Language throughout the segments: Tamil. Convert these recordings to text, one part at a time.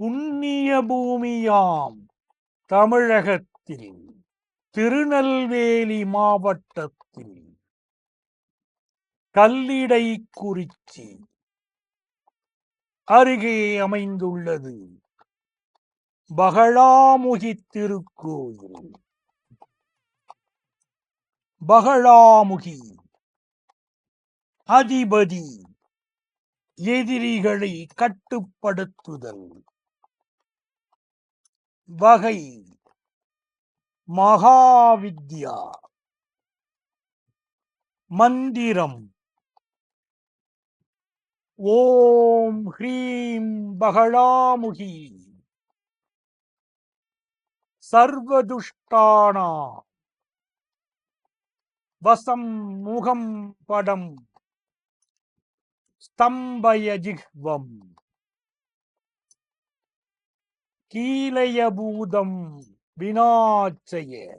புண்ணிய பூமியாம் தமிழகத்தில் திருநெல்வேலி மாவட்டத்தில். கல்லிடை குறிச்சி அருகே அமைந்துள்ளது. பகழாமுகி திருக்கோயில். பகழாமுகி அதிபதி எதிரிகளை கட்டுப்படுத்துதல். வகை மகாவித்யா. மந்திரம். ஓம் ஹ்ரீம் பகழாமுகி சர்வதுஷ்டானா. வசம் முகம் படம். ஸ்தம்பய ஜிஹ்வம். கீழயபூதம் வினாச்சய.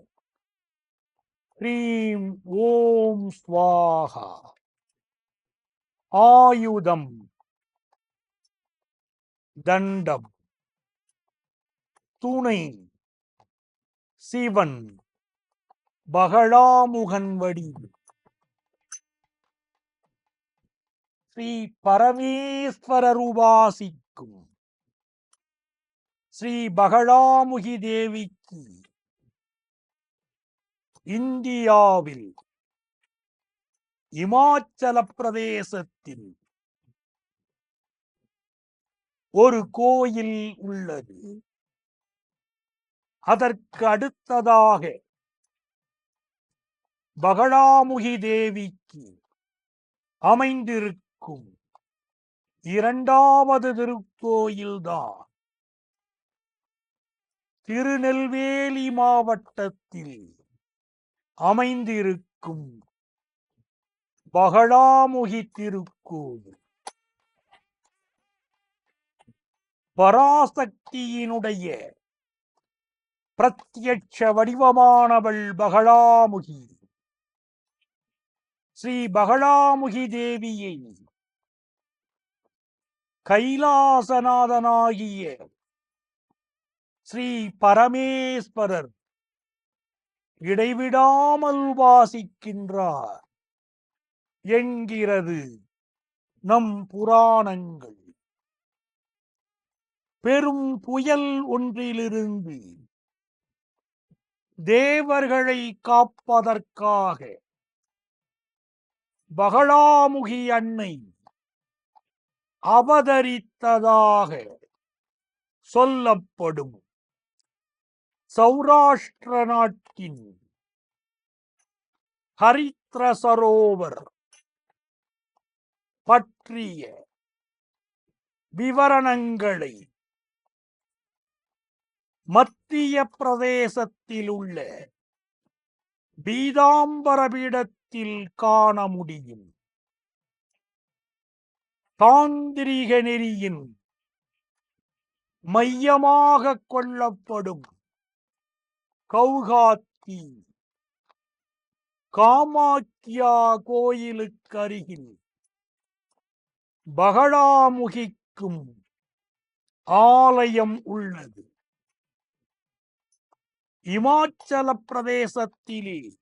ஹ்ரீம் ஓம் ஸ்வாகா ஆயுதம் தண்டம். துணை சிவன். பகழாமுகன்வடி ஸ்ரீ பரமேஸ்வரர் உபாசிக்கும். ஸ்ரீ பகழாமுகி தேவிக்கு இந்தியாவில் இமாச்சல பிரதேசத்தில் ஒரு கோயில் உள்ளது. அதற்கு அடுத்ததாக பகழாமுகி தேவிக்கு அமைந்திருக்கும் இரண்டாவது திருக்கோயில்தான் திருநெல்வேலி மாவட்டத்தில் அமைந்திருக்கும் பகழாமுகி திருக்கோவில் பராசக்தியினுடைய பிரத்யட்ச வடிவமானவள் பகழாமுகி ஸ்ரீ பகழாமுகி தேவியை கைலாசநாதனாகிய ஸ்ரீ பரமேஸ்வரர். இடைவிடாமல் வாசிக்கின்றார். என்கிறது நம் புராணங்கள். பெரும் புயல் ஒன்றிலிருந்து தேவர்களை காப்பதற்காக பகழாமுகி அன்னை அவதரித்ததாக சொல்லப்படும். சௌராஷ்டிர நாட்டின் ஹரித்ர சரோவர் பற்றிய விவரணங்களை மத்திய பிரதேசத்தில் உள்ள பீதாம்பரபீடத்தில் காண முடியும். தாந்திரிக நெறியின் மையமாக கொள்ளப்படும் கௌகாத்தி காமாக்கியா கோயிலுக்கு அருகில் பகழாமுகிக்கும் ஆலயம் உள்ளது. இமாச்சல பிரதேசத்திலே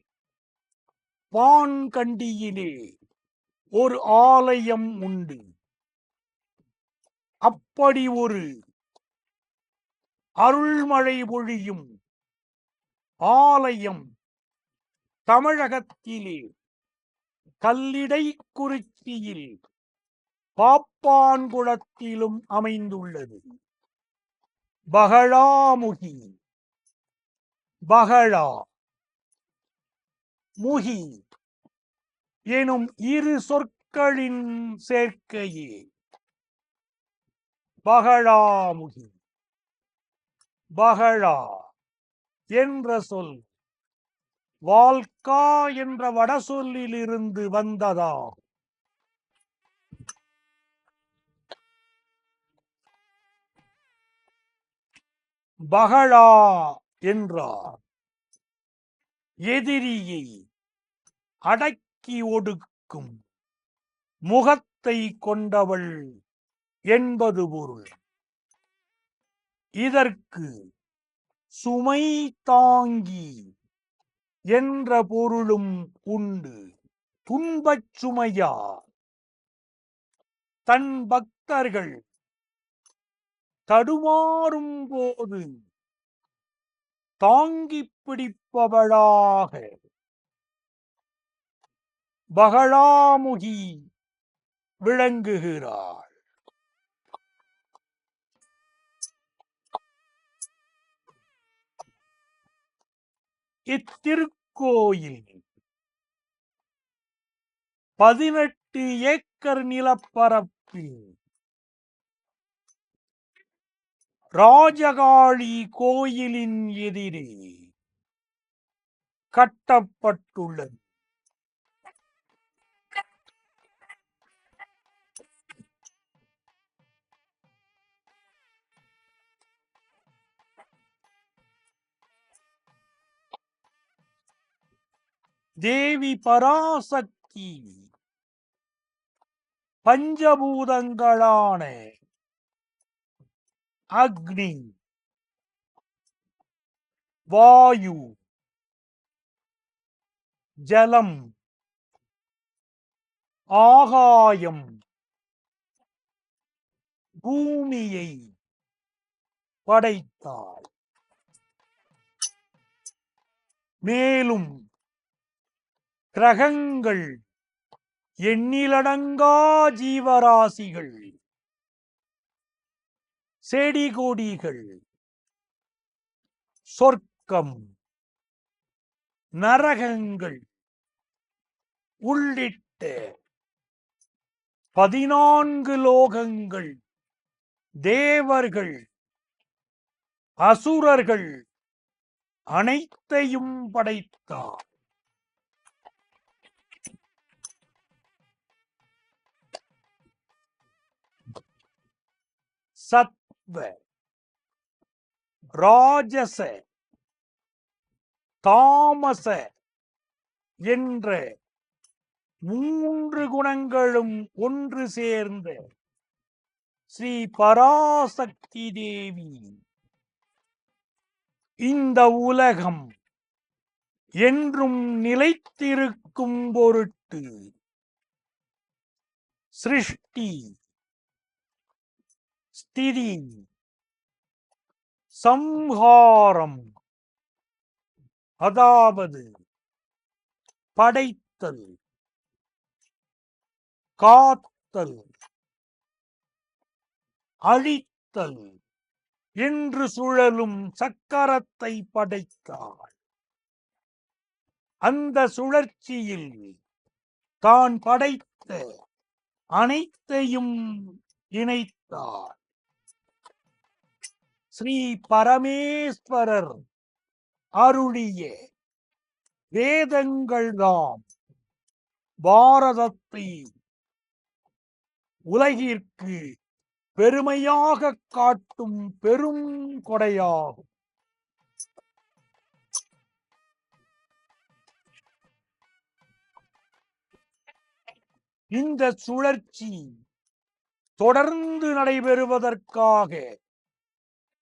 பான்கண்டியிலே ஒரு ஆலயம் உண்டு. அப்படி ஒரு அருள்மழை பொழியும் ஆலயம் தமிழகத்திலே கல்லிடை குறிச்சியில் பாப்பான்குளத்திலும் அமைந்துள்ளது. பகழாமுகி பகழா முகி எனும் இரு சொற்களின் சேர்க்கையே. பகழாமுகி பகழா. என்ற சொல். வால்கா என்ற வட சொல்லிலிருந்து வந்ததா? பகழா என்றார். எதிரியை அடக்கி ஒடுக்கும் முகத்தை கொண்டவள் என்பது பொருள். இதற்கு சுமை தாங்கி என்ற பொருளும் உண்டு. துன்பச் சுமையா தன் பக்தர்கள் தடுமாறும் போது தாங்கிப் பிடிப்பவளாக பகலாமுகி விளங்குகிறாள். இத்திருக்கோயில் பதினெட்டு ஏக்கர் நிலப்பரப்பில். ராஜகாளி கோயிலின் எதிரே கட்டப்பட்டுள்ளது. தேவி பராசக்தி பஞ்சபூதங்களான அக்னி வாயு ஜலம் ஆகாயம் பூமியை படைத்தாள். மேலும் கிரகங்கள் எண்ணிலடங்கா ஜீவராசிகள் செடி கொடிகள் சொர்க்கம் நரகங்கள் உள்ளிட்ட பதினான்கு லோகங்கள் தேவர்கள் அசுரர்கள் அனைத்தையும் படைத்தார் சத்வ. ராஜச. தாமச. என்ற மூன்று குணங்களும் ஒன்று சேர்ந்த ஸ்ரீ பராசக்தி தேவி. இந்த உலகம் என்றும் நிலைத்திருக்கும் பொருட்டு. சிருஷ்டி. ஸ்திதி. சம்ஹாரம். அதாவது படைத்தல். காத்தல். அழித்தல். என்று சுழலும் சக்கரத்தை படைத்தாள். அந்த சுழற்சியில் தான் படைத்த அனைத்தையும் இணைத்தார் ஸ்ரீ பரமேஸ்வரர் அருளிய வேதங்கள்தான் பாரதத்தை உலகிற்கு பெருமையாக காட்டும் பெரும் கொடையாகும். இந்த சுழற்சி தொடர்ந்து நடைபெறுவதற்காக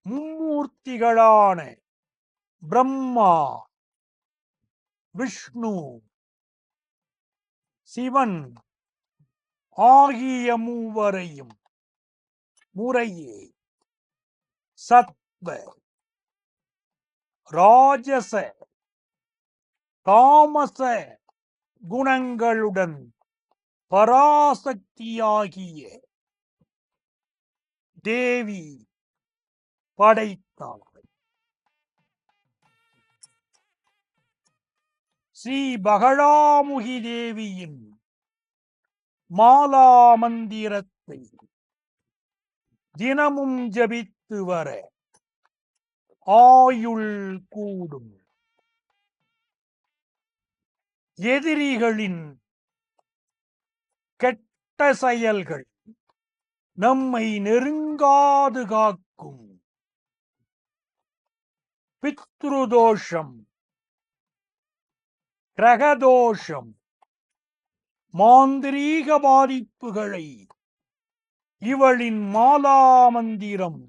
மும்மூர்த்திகளான பிரம்மா விஷ்ணு சிவன் ஆகிய மூவரையும் முறையே சத்வ ராஜச தாமச குணங்களுடன் பராசக்தியாகிய தேவி படைத்தாள் ஸ்ரீ பகழாமுகி தேவியின் மாலா மந்திரத்தை தினமும் ஜபித்து வர ஆயுள் கூடும். எதிரிகளின் கெட்ட செயல்கள் நம்மை நெருங்காது காக்கும். பித்ருதோஷம் கிரகதோஷம் மாந்திரீக பாதிப்புகளை இவளின் மாலாமந்திரம்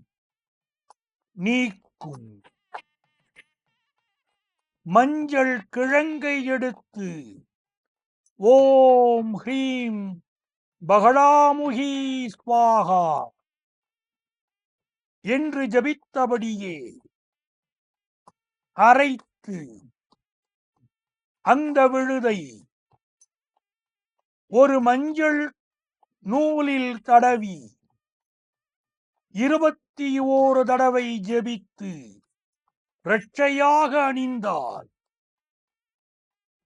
நீக்கும். மஞ்சள் கிழங்கை எடுத்து ஓம் ஹ்ரீம் பகடாமுகி ஸ்வாகா என்று ஜபித்தபடியே அரைத்து அந்த விழுதை ஒரு மஞ்சள் நூலில் தடவி இருபத்தி ஓரு தடவை ஜெபித்து இரட்சையாக அணிந்தால்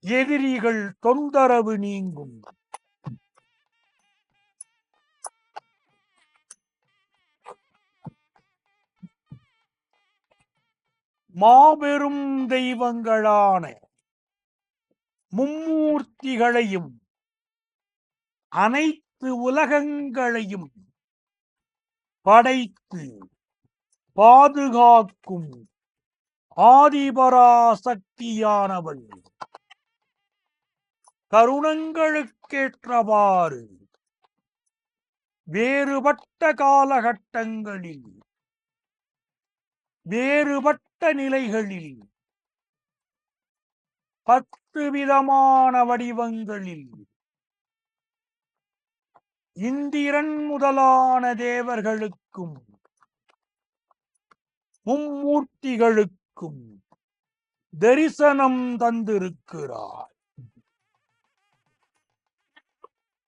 எதிரிகள் தொந்தரவு நீங்கும். மாபெரும் தெய்வங்களான மும்மூர்த்திகளையும் அனைத்து உலகங்களையும் படைத்து பாதுகாக்கும் ஆதிபராசக்தியானவள். கருணங்களுக்கேற்றவாறு வேறுபட்ட காலகட்டங்களில் வேறுபட்ட நிலைகளில் பத்து விதமான வடிவங்களில் இந்திரன் முதலான தேவர்களுக்கும் மும்மூர்த்திகளுக்கும் தரிசனம் தந்திருக்கிறார்.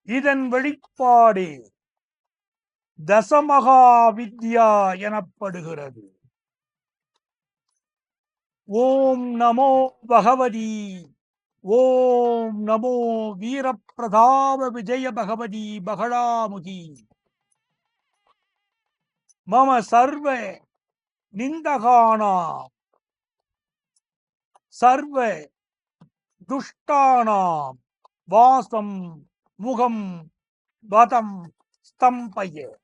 இதன் வெளிப்பாடே தசமகா வித்யா எனப்படுகிறது. ஓம் நமோ பகவதி. ஓம் நமோ வீரப்பிரதாப விஜய பகவதி பகழாமுகி மம சர்வ நிந்தகானாம். சர்வ துஷ்டானாம். வாசம் முகம் வதம் ஸ்தம்பய.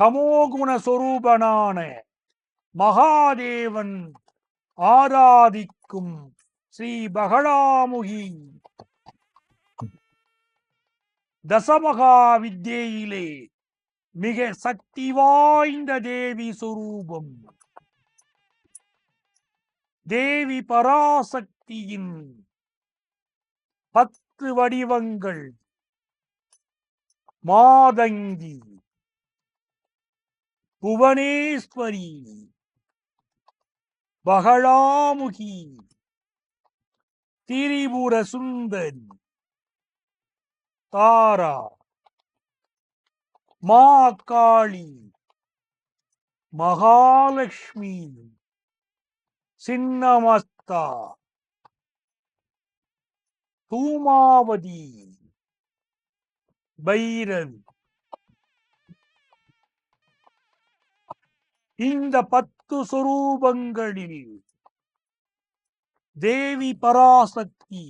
தமோகுண சொரூபனான மகாதேவன் ஆராதிக்கும் ஸ்ரீ பகடாமுகி தசமகா வித்யிலே மிக சக்தி வாய்ந்த தேவி சுரூபம். தேவி பராசக்தியின் பத்து வடிவங்கள். மாதங்கி. புவனேஸ்வரி. பகழாமுகி திரிபுர சுந்தரி. தாரா. மா காளி மகாலட்சுமி சின்னமஸ்தா. தூமாவதி. பைரவி. இந்த பத்து சொரூபங்களில் தேவி பராசக்தி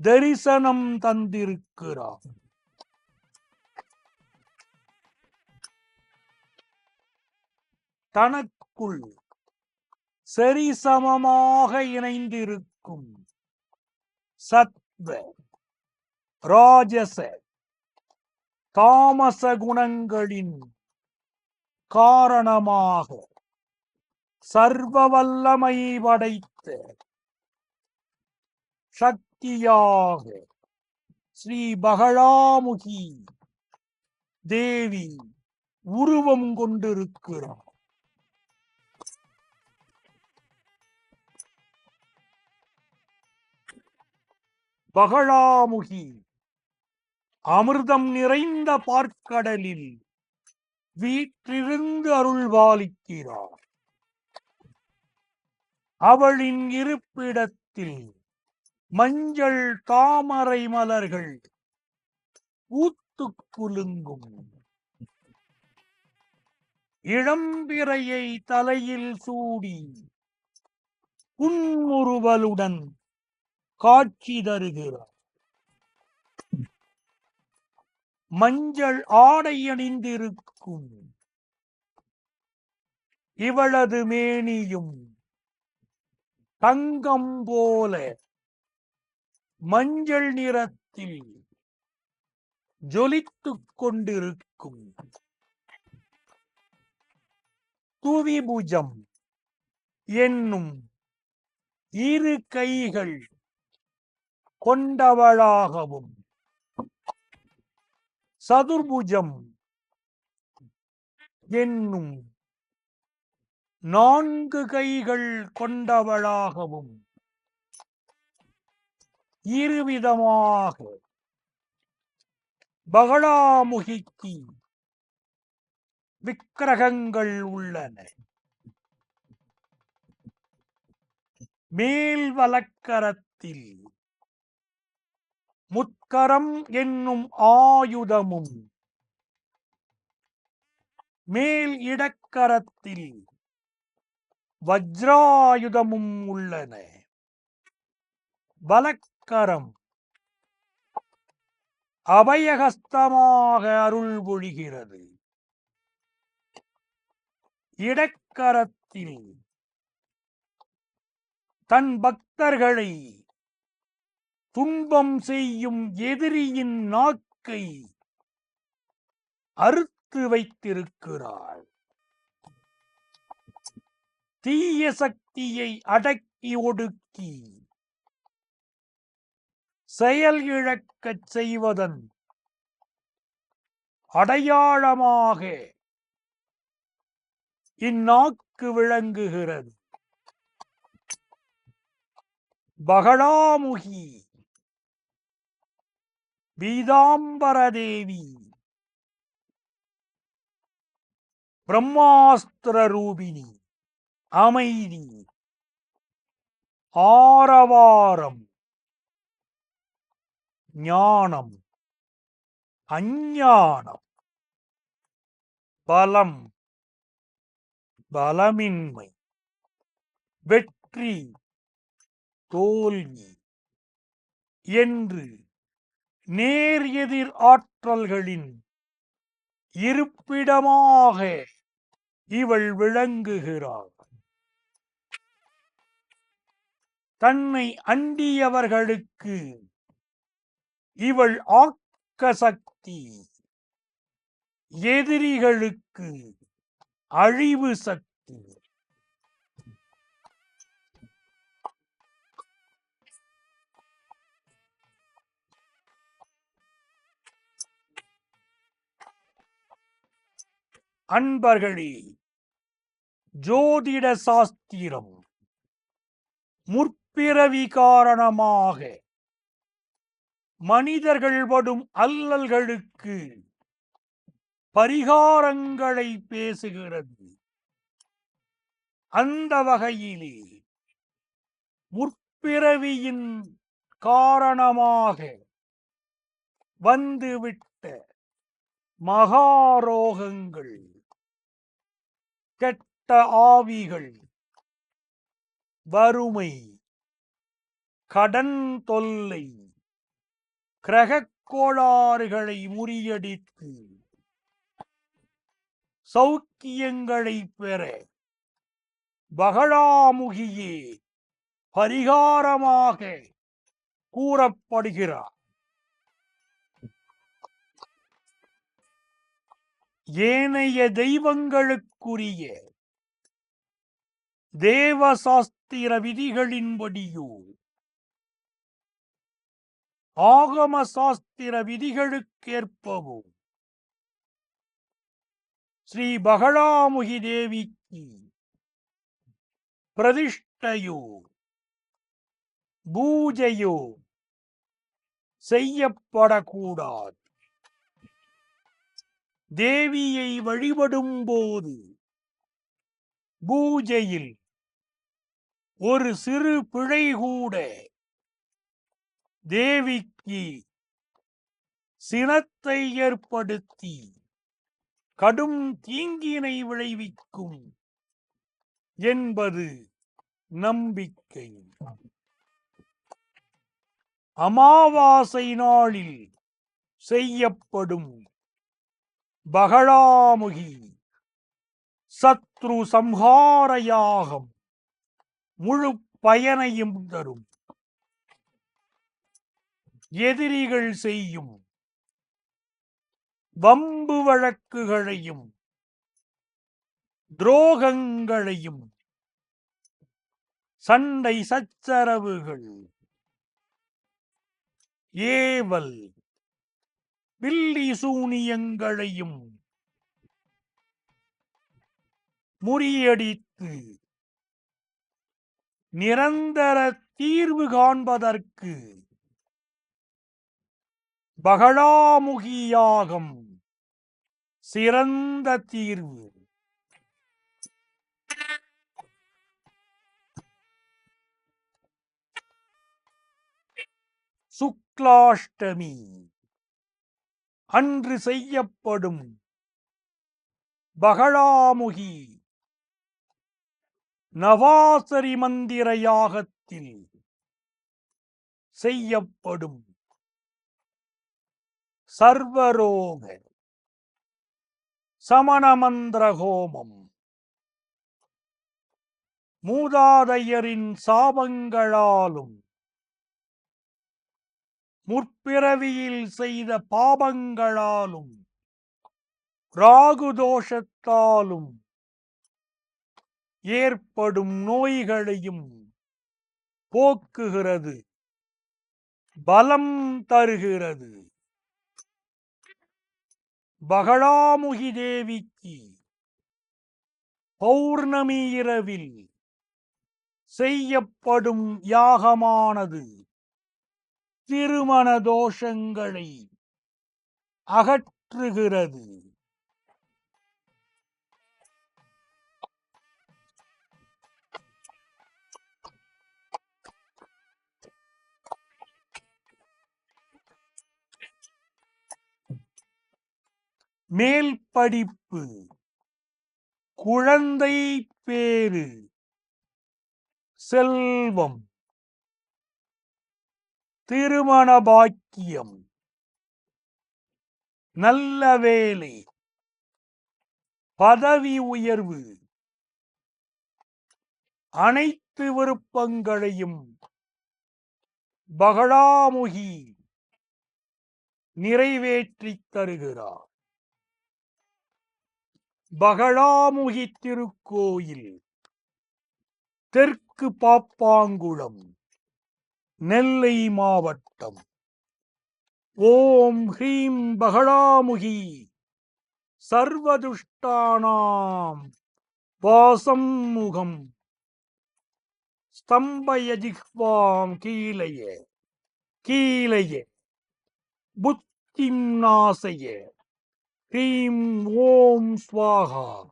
தரிசனம் தந்திருக்கிறார். தனக்குள் சரிசமமாக இணைந்திருக்கும் சத்வ ராஜச தாமச குணங்களின் காரணமாக சர்வ வல்லமை படைத்த சக்தியாக ஸ்ரீ பகழாமுகி தேவி உருவம் கொண்டிருக்கிறார். பகழாமுகி அமிர்தம் நிறைந்த பார்க்கடலில் வீற்றிருந்து அருள்பாலிக்கிறார் அவளின் இருப்பிடத்தில் மஞ்சள் தாமரை மலர்கள் ஊத்து குலுங்கும். இளம்பிறையை தலையில் சூடி புன்முறுவலுடன் காட்சி தருகிறார். மஞ்சள் ஆடை அணிந்திருக்கும். இவளது மேனியும் தங்கம் போல மஞ்சள் நிறத்தில் ஜொலித்துக் கொண்டிருக்கும். துவிபுஜம் என்னும் இரு கைகள் கொண்டவளாகவும் சதுர்புஜம் என்னும் நான்கு கைகள் கொண்டவளாகவும் இருவிதமாக பகலாமுகிக்கு விக்கிரகங்கள் உள்ளன. மேல் வலக்கரத்தில் கரம் என்னும் ஆயுதமும் மேல் இடக்கரத்தில் வஜ்ராயுதமும் உள்ளன. வலக்கரம் அபயகஸ்தமாக அருள் பொழிகிறது இடக்கரத்தில் தன் பக்தர்களை துன்பம் செய்யும் எதிரியின் நாக்கை அறுத்து வைத்திருக்கிறாள். தீய சக்தியை அடக்கி ஒடுக்கி செயல் இழக்கச் செய்வதன் அடையாளமாக இந்நாக்கு விளங்குகிறது. பகடாமுகி பீதாம்பரதேவி பிரம்மாஸ்திர ரூபிணி அமைதி. ஆரவாரம். ஞானம். அஞ்ஞானம். பலம். பலமின்மை. வெற்றி. தோல்வி. என்று. நேர் எதிர் ஆற்றல்களின் இருப்பிடமாக இவள் விளங்குகிறாள். தன்னை அண்டியவர்களுக்கு இவள் ஆக்க சக்தி எதிரிகளுக்கு அழிவு சக்தி. அன்பர்களே ஜோதிட சாஸ்திரம் முற்பிறவி காரணமாக மனிதர்கள் படும் அல்லல்களுக்கு பரிகாரங்களை பேசுகிறது. அந்த வகையிலே முற்பிறவியின் காரணமாக வந்துவிட்ட மகாரோகங்கள் கெட்ட ஆவிகள். வறுமை. கடன் தொல்லை. கிரகக் கோளாறுகளை முறியடித்து. சௌக்கியங்களை பெற. பகழாமுகியே பரிகாரமாக கூறப்படுகிறார். ஏனைய தெய்வங்களுக்குரிய தேவசாஸ்திர விதிகளின்படியோ ஆகம சாஸ்திர விதிகளுக்கேற்பவோ ஸ்ரீ பகழாமுகி தேவிக்கு பிரதிஷ்டையோ பூஜையோ செய்யப்படக்கூடாது. தேவியை வழிபடும் போது பூஜையில் ஒரு சிறு பிழை கூட தேவிக்கு சினத்தை ஏற்படுத்தி கடும் தீங்கினை விளைவிக்கும் என்பது நம்பிக்கை. அமாவாசை நாளில் செய்யப்படும் பகழாமுகி சத்ரு சம்ஹார யாகம் முழு பயனையும் தரும். எதிரிகள் செய்யும் வம்பு வழக்குகளையும் துரோகங்களையும் சண்டை சச்சரவுகள் ஏவல் பில்லி சூனியங்களையும் முறியடித்து நிரந்தர தீர்வு காண்பதற்கு பகழாமுகியாகம் சிறந்த தீர்வு. சுக்லாஷ்டமி. அன்று செய்யப்படும் பகழாமுகி நவாசரி மந்திர யாகத்தில் செய்யப்படும் சர்வரோக சமணமந்திர ஹோமம் மூதாதையரின் சாபங்களாலும் முற்பிறவியில் செய்த பாபங்களாலும் ராகு தோஷத்தாலும் ஏற்படும் நோய்களையும் போக்குகிறது பலம் தருகிறது. பகழாமுகி தேவிக்கு பௌர்ணமி இரவில் செய்யப்படும் யாகமானது. திருமண தோஷங்களை அகற்றுகிறது. மேல் படிப்பு குழந்தை பேரு செல்வம். திருமண பாக்கியம். நல்ல வேலை. பதவி உயர்வு. அனைத்து விருப்பங்களையும். பகழாமுகி நிறைவேற்றித் தருகிறார். பகழாமுகி திருக்கோயில். தெற்கு பாப்பாங்குளம். நெல்லை மாவட்டம். ஓம் ஹ்ரீம் பகழாமுகி சர்வதுஷ்டானாம் வாசம் முகம். ஸ்தம்பயஜிஹ்வாம் ஜிஹ்வாம் கீழய. புத்திம் நாசய. ஹ்ரீம் ஓம் ஸ்வாகா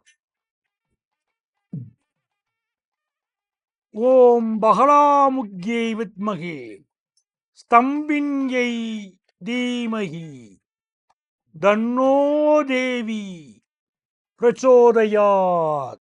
ஓம் பகலாமுக்யை வித்மகே ஸ்தம்பின்யை தீமகி தன்னோ தேவி பிரச்சோதயாத்.